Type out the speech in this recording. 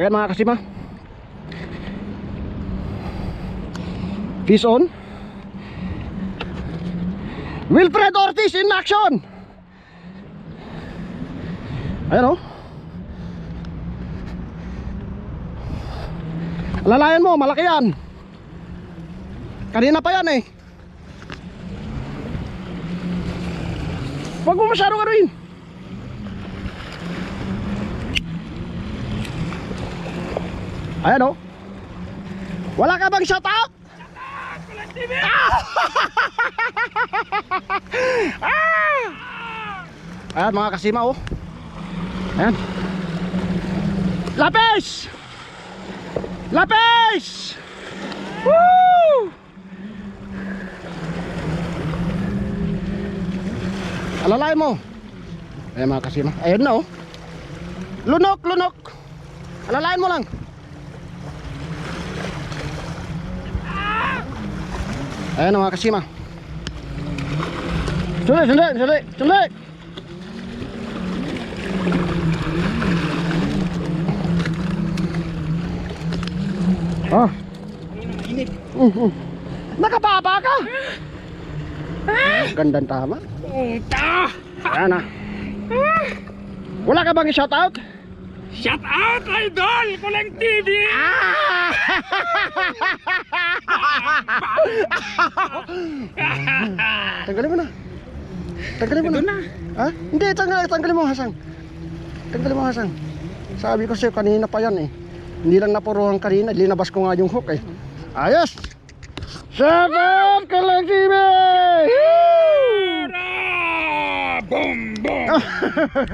Ayan mga kasima. Fish on. Wilfred Ortiz in action. Ayan o. Lalayan mo, malaki yan. Kanina pa yan eh. Huwag mo masyado karuin. Ayan o. Wala ka bang shoutout? Ah! ah! Ayan mga kasima oh. Ayan. Lapis! Lapis! Woo! Alalay mo. Ayan mga kasima. Ayan na oh. Lunok, lunok. Alalayan mo lang. Ayan mga kasima. Sulit, sulit, sulit, sulit. Ah. Uh, uh. Nakababa ka. Gandang tama. Ayan na. Wala ka bang shoutout? Shout out, idol! Kulang TV! Ah! Tanggalin mo na. Tanggalin mo na. Na. Ha? Hindi, tanggal, tanggalin mo Hasang. Tanggalin mo Hasang. Sabi ko sa'yo kanina pa yan eh. Hindi lang napuruhan kanina, linabas ko nga yung hook eh. Ayos! Seven ka lang, Jimmy! Boom! Boom!